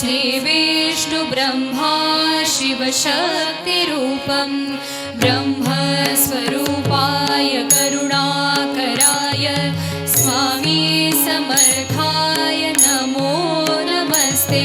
श्री श्रीविष्णुब्रह्मा शिवशक्तिरूपं ब्रह्मस्वरूपाय करुणाकराय स्वामी समर्थाय नमो नमस्ते